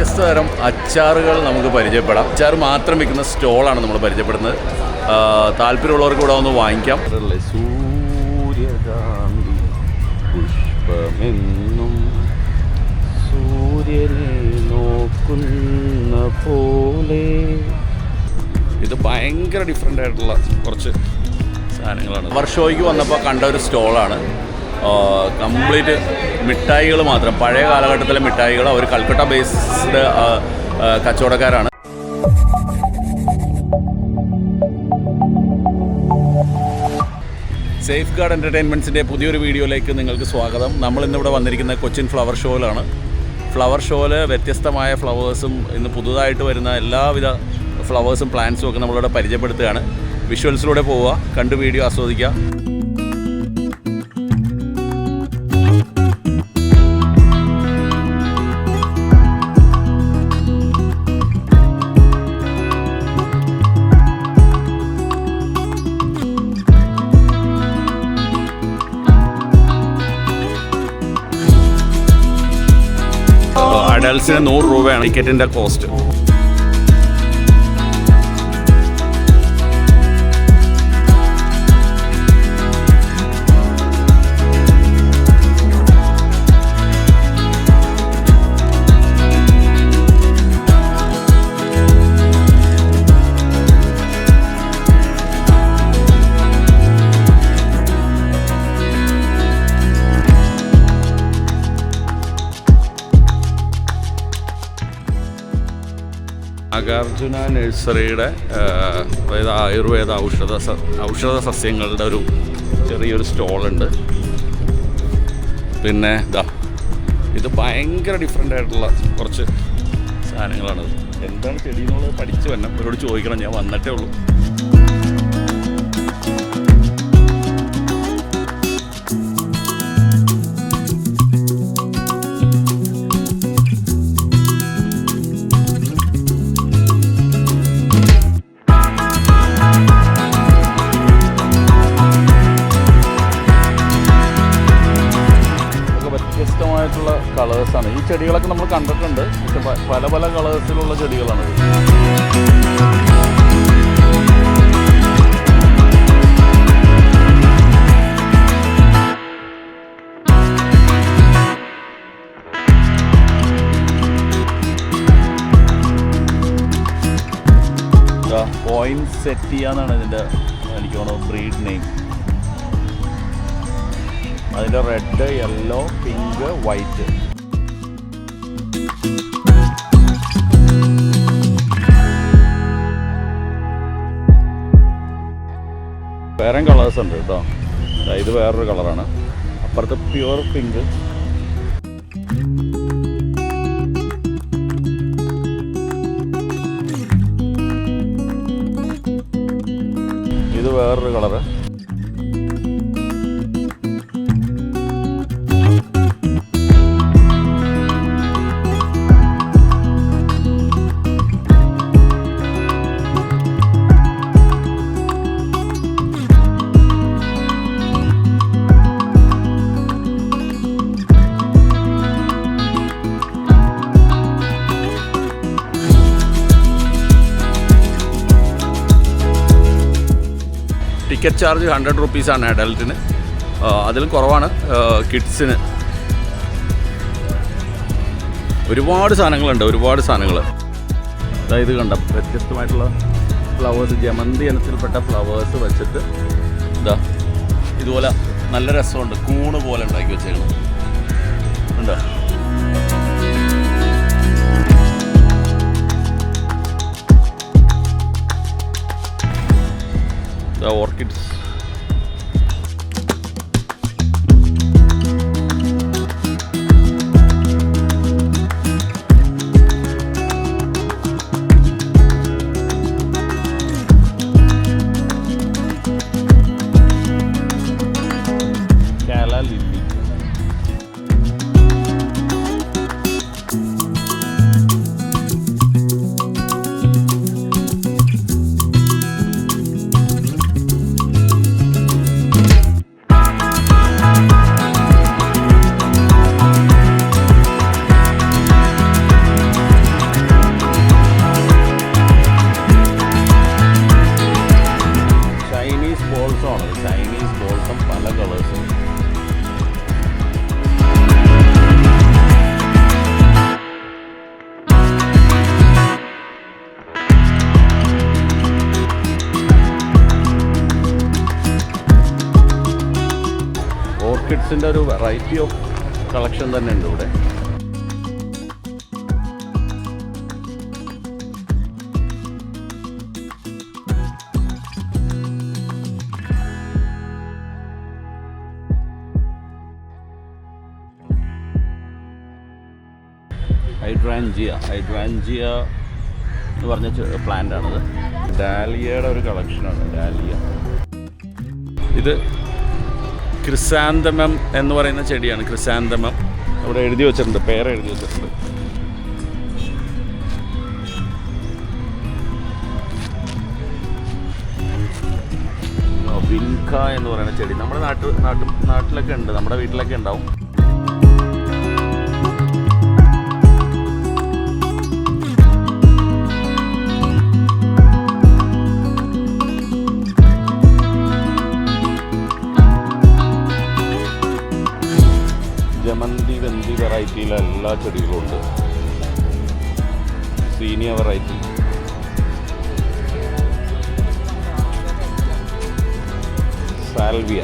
വ്യത്യസ്ത തരം അച്ചാറുകൾ നമുക്ക് പരിചയപ്പെടാം. അച്ചാർ മാത്രം വിൽക്കുന്ന സ്റ്റോളാണ് നമ്മൾ പരിചയപ്പെടുന്നത്. താല്പര്യമുള്ളവർക്ക് ഇവിടെ ഒന്ന് വാങ്ങിക്കാം. സൂര്യകാന്തി പുഷ്പമെന്നും സൂര്യനെ നോക്കുന്ന പോലെ. ഇത് ഭയങ്കര ഡിഫറെന്റ് ആയിട്ടുള്ള കുറച്ച് സാധനങ്ങളാണ്. വർഷോയ്ക്ക് വന്നപ്പോൾ കണ്ട ഒരു സ്റ്റോളാണ്. കംപ്ലീറ്റ് മിഠായികൾ മാത്രം. പഴയ കാലഘട്ടത്തിലെ മിഠായികൾ അവർ കൽക്കട്ട ബേസ്ഡ് കച്ചവടക്കാരാണ്. സേഫ് ഗാർഡ് എന്റർടൈൻമെന്റ്സിന്റെ പുതിയൊരു വീഡിയോയിലേക്ക് നിങ്ങൾക്ക് സ്വാഗതം. നമ്മൾ ഇന്നിവിടെ വന്നിരിക്കുന്നത് കൊച്ചിൻ ഫ്ലവർ ഷോയിലാണ് ഫ്ലവർ ഷോയിൽ വ്യത്യസ്തമായ ഫ്ലവേഴ്സും ഇന്ന് പുതുതായിട്ട് വരുന്ന എല്ലാവിധ ഫ്ലവേഴ്സും പ്ലാന്റ്സും ഒക്കെ നമ്മളിവിടെ പരിചയപ്പെടുത്തുകയാണ്. വിഷ്വൽസിലൂടെ പോവുക കണ്ട് വീഡിയോ ആസ്വദിക്കുക. അഡൽസിന് നൂറ് രൂപയാണ് ടിക്കറ്റിന്റെ കോസ്റ്റ്. നാഗാർജുന നഴ്സറിയുടെ അതായത് ആയുർവേദ ഔഷധ ഔഷധ സസ്യങ്ങളുടെ ഒരു ചെറിയൊരു സ്റ്റോളുണ്ട്. പിന്നെ ഇതാ ഇത് ഭയങ്കര ഡിഫറെന്റ് ആയിട്ടുള്ള കുറച്ച് സാധനങ്ങളാണ്. എന്താണ് ചെടി എന്നുള്ളത് പഠിച്ചു വരണം. അവരോട് ചോദിക്കണം. ഞാൻ വന്നിട്ടേ ഉള്ളൂ. ചെടികളൊക്കെ നമ്മൾ കണ്ടിട്ടുണ്ട്. പക്ഷെ പല പല കളേഴ്സിലുള്ള ചെടികളാണ് പോയിന്റ് സെറ്റ് ഇതിന്റെ എനിക്ക് തോന്നുന്നത് ബ്രീഡ് നെയിം അതിന്റെ റെഡ് യെല്ലോ പിങ്ക് വൈറ്റ് വേറെ കളേഴ്സ് ഉണ്ട് കേട്ടോ. ഇത് വേറൊരു കളറാണ് അപ്പുറത്ത് പ്യുവർ പിങ്ക് ഇത് വേറൊരു കളറ് ടിക്കറ്റ് ചാർജ് ഹൺഡ്രഡ് റുപ്പീസാണ് അഡൽറ്റിന് അതിലും കുറവാണ് കിഡ്സിന്. ഒരുപാട് സാധനങ്ങളുണ്ട് ഒരുപാട് സാധനങ്ങൾ അതായത് കണ്ട വ്യത്യസ്തമായിട്ടുള്ള ഫ്ലവേഴ്സ് ജമന്തി ഇനത്തിൽപ്പെട്ട ഫ്ലവേഴ്സ് വെച്ചിട്ട് ഇതാ ഇതുപോലെ നല്ല രസമുണ്ട് കൂണ് പോലെ ഉണ്ടാക്കി വെച്ചേക്കണം കാക്ടസിന്റെ ഒരു വെറൈറ്റി ഓഫ് കളക്ഷൻ തന്നെ ഉണ്ട് ഇവിടെ. ഹൈഡ്രാൻജിയ ഹൈഡ്രാൻജിയ എന്ന് പറഞ്ഞ പ്ലാന്റ് ആണത്. ഡാലിയയുടെ ഒരു കളക്ഷനാണ് ഡാലിയ. ഇത് ക്രിസാന്തമം എന്ന് പറയുന്ന ചെടിയാണ് ക്രിസാന്തമം. അവിടെ എഴുതി വെച്ചിട്ടുണ്ട് പേര് എഴുതി വെച്ചിട്ടുണ്ട്. വിൻക എന്ന് പറയുന്ന ചെടി. നമ്മുടെ നാട്ടിൽ നാട്ടിലൊക്കെ ഉണ്ട് നമ്മുടെ വീട്ടിലൊക്കെ ഉണ്ടാവും. വെന്തി വെറൈറ്റിയിലെ എല്ലാ ചെടികളും ഉണ്ട്. Senior variety. സാൽവിയ.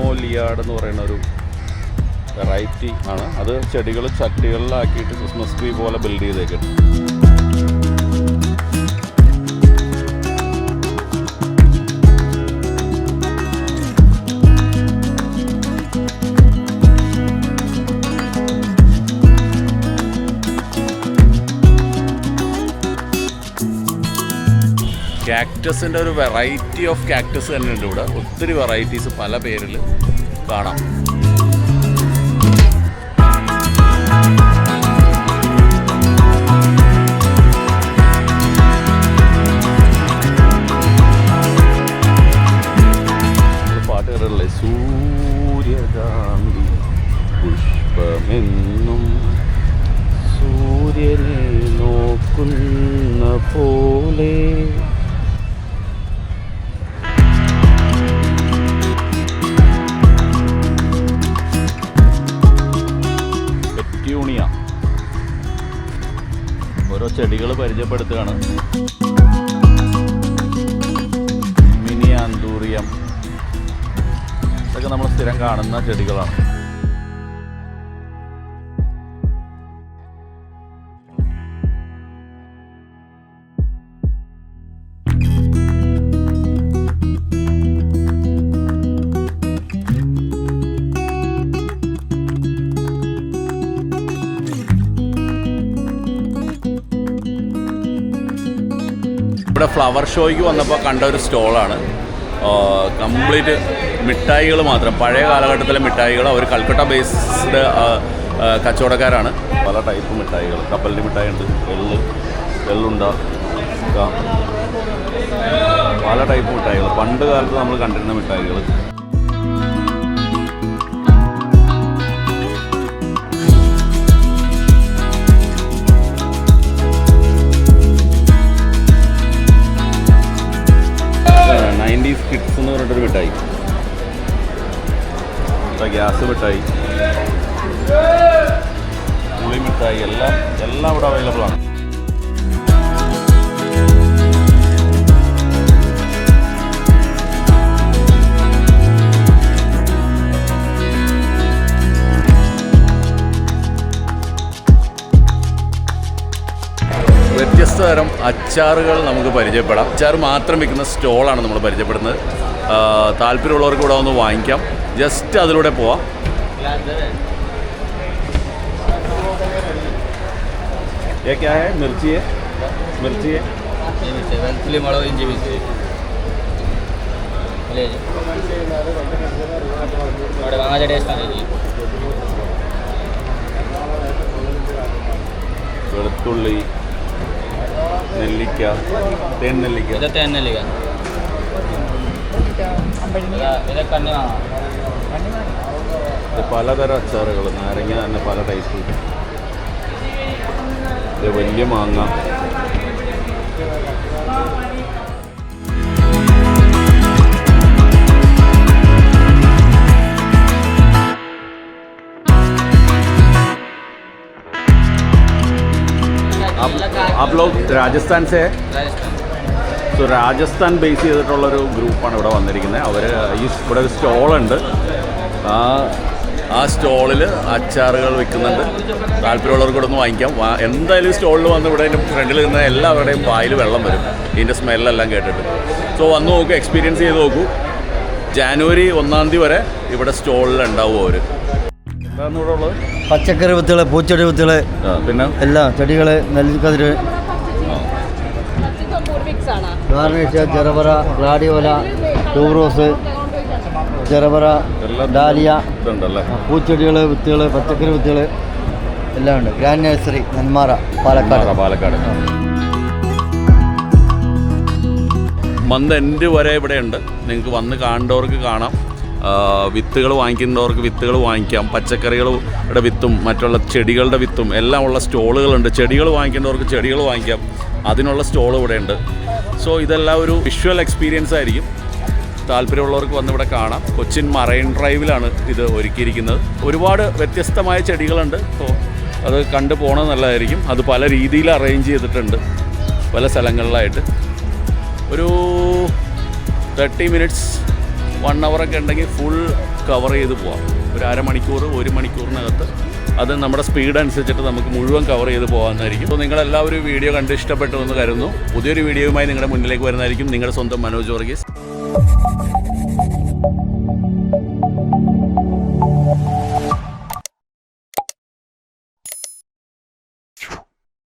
ബ്രോമോലിയാഡ് എന്ന് പറയുന്ന ഒരു വെറൈറ്റി ആണ്. അത് ചെടികൾ ചട്ടികളിലാക്കിയിട്ട് ക്രിസ്മസ് ട്രീ പോലെ ബിൽഡ് ചെയ്തേക്കും കാക്ടസിന്റെ ഒരു വെറൈറ്റി ഓഫ് ക്യാക്ടസ് തന്നെ ഉണ്ട് ഇവിടെ. ഒത്തിരി വെറൈറ്റീസ് പല പേരിൽ കാണാം. പോലെ ചെടികൾ പരിചയപ്പെടുത്തുകയാണ്. Mini anthurium. ഇതൊക്കെ നമ്മൾ സ്ഥിരം കാണുന്ന ചെടികളാണ്. ഇവിടെ ഫ്ലവർ ഷോയ്ക്ക് വന്നപ്പോൾ കണ്ട ഒരു സ്റ്റോളാണ് കംപ്ലീറ്റ് മിഠായികൾ മാത്രം. പഴയ കാലഘട്ടത്തിലെ മിഠായികൾ അവർ കൽക്കട്ട ബേസ്ഡ് കച്ചവടക്കാരാണ്. പല ടൈപ്പ് മിഠായികൾ കപ്പലിന്റെ മിഠായി ഉണ്ട് എള്ള് എള്ളുണ്ട പല ടൈപ്പ് മിഠായികൾ പണ്ട് കാലത്ത് നമ്മൾ കണ്ടിരുന്ന മിഠായികൾ കിഡ്സ് എന്ന് പറഞ്ഞിട്ടൊരു മിഠായി ഗ്യാസ് മിഠായി. പുളി മിഠായി എല്ലാം എല്ലാം ഇവിടെ അവൈലബിൾ ആണ്. വ്യത്യസ്ത തരം അച്ചാറുകൾ നമുക്ക് പരിചയപ്പെടാം അച്ചാർ മാത്രം വിൽക്കുന്ന സ്റ്റോളാണ് നമ്മൾ പരിചയപ്പെടുന്നത് ആ, താല്പര്യമുള്ളവർക്ക് ഇവിടെ ഒന്ന് വാങ്ങിക്കാം ജസ്റ്റ് അതിലൂടെ പോവാം ये क्या है मिर्ची है मिर्ची है വെളുത്തുള്ളി നെല്ലിക്ക തേൻ നെല്ലിക്ക. വാങ്ങാം ഇത് പലതരം അച്ചാറുകൾ നാരങ്ങ തന്നെ പല ടൈപ്പ് ഇത് വലിയ മാങ്ങ. लोग राजस्थान से है राजस्थान സോ രാജസ്ഥാൻ ബേസ് ചെയ്തിട്ടുള്ളൊരു ഗ്രൂപ്പാണ് ഇവിടെ വന്നിരിക്കുന്നത് അവർ ഈ ഇവിടെ ഒരു സ്റ്റോളുണ്ട് ആ ആ സ്റ്റോളിൽ അച്ചാറുകൾ വിൽക്കുന്നുണ്ട് താല്പര്യമുള്ളവർക്ക് ഇവിടെ ഒന്ന് വാങ്ങിക്കാം വാ- എന്തായാലും സ്റ്റോളിൽ വന്ന് ഇവിടെ എൻ്റെ ഫ്രണ്ടിൽ നിന്ന് എല്ലാവരുടെയും വായിൽ വെള്ളം വരും ഇതിൻ്റെ സ്മെല്ലെല്ലാം കേട്ടിട്ട് സോ വന്ന് നോക്കൂ എക്സ്പീരിയൻസ് ചെയ്ത് നോക്കൂ ജാനുവരി ഒന്നാം തീയതി വരെ ഇവിടെ സ്റ്റോളിൽ ഉണ്ടാവും അവർ എന്താണ് ഇവിടെ ഉള്ളത് പച്ചക്കറി വിത്തുകൾ പൂച്ചെടി വിത്തുകൾ ആ, പിന്നെ എല്ലാം ചെടികൾ നെല്ലിക്കതിര് ഗാർണിഷ് ചെറുപറ ഗ്ലാഡിയോല ടൂറോസ് ചെറുപറ ഡാലിയ പൂച്ചെടികൾ വിത്തുകൾ പച്ചക്കറി വിത്തുകൾ എല്ലാം ഉണ്ട്. Grand nursery Nenmara Palakkad. Palakkad. Month end വരെ ഇവിടെ ഉണ്ട്. നിങ്ങൾക്ക് വന്ന് കാണേണ്ടവർക്ക് കാണാം. വിത്തുകൾ വാങ്ങിക്കുന്നവർക്ക് വിത്തുകൾ വാങ്ങിക്കാം. പച്ചക്കറികളുടെ വിത്തും മറ്റുള്ള ചെടികളുടെ വിത്തും എല്ലാം ഉള്ള സ്റ്റോളുകളുണ്ട്. ചെടികൾ വാങ്ങിക്കേണ്ടവർക്ക് ചെടികൾ വാങ്ങിക്കാം. അതിനുള്ള സ്റ്റോൾ ഇവിടെ ഉണ്ട്. സോ ഇതെല്ലാം ഒരു വിഷ്വൽ എക്സ്പീരിയൻസ് ആയിരിക്കും. താല്പര്യമുള്ളവർക്ക് വന്ന് ഇവിടെ കാണാം. കൊച്ചിൻ മറൈൻ ഡ്രൈവിലാണ് ഇത് ഒരുക്കിയിരിക്കുന്നത്. ഒരുപാട് വ്യത്യസ്തമായ ചെടികളുണ്ട്. അപ്പോൾ അത് കണ്ടു പോകണത് നല്ലതായിരിക്കും. അത് പല രീതിയിൽ അറേഞ്ച് ചെയ്തിട്ടുണ്ട്. പല സ്ഥലങ്ങളിലായിട്ട്. ഒരു തേർട്ടി മിനിറ്റ്സ് വൺ അവറൊക്കെ ഉണ്ടെങ്കിൽ ഫുൾ കവർ ചെയ്ത് പോവാം. ഒരു അരമണിക്കൂർ ഒരു മണിക്കൂറിനകത്ത് അത് നമ്മുടെ സ്പീഡ് അനുസരിച്ചിട്ട് നമുക്ക് മുഴുവൻ കവർ ചെയ്ത് പോകാമെന്നായിരിക്കും അപ്പോൾ നിങ്ങളെല്ലാവരും വീഡിയോ കണ്ട് ഇഷ്ടപ്പെട്ടു എന്ന് കരുതുന്നു. പുതിയൊരു വീഡിയോയുമായി നിങ്ങളുടെ മുന്നിലേക്ക് വരുന്നതായിരിക്കും നിങ്ങളുടെ സ്വന്തം മനോജ് വർഗീസ്.